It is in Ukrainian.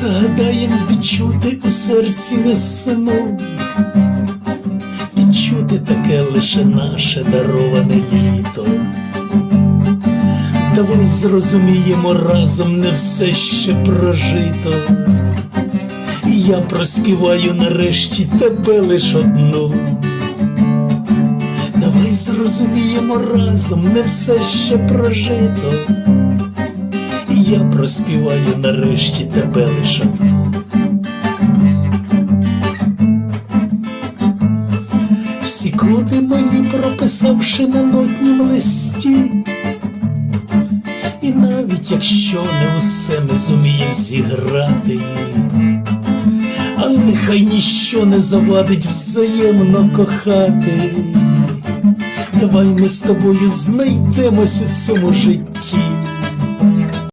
Загадаєм відчути у серці весну, відчути таке лише наше дароване літо. Давай зрозуміємо разом не все ще прожито. І я проспіваю нарешті тебе лиш одну. Давай зрозуміємо разом не все ще прожито. Я проспіваю нарешті тебе лиш одну. Всі коди мої прописавши на нотнім листі. І навіть якщо не усе ми зуміємо зіграти, але хай ніщо не завадить взаємно кохати. Давай ми з тобою знайдемось у цьому житті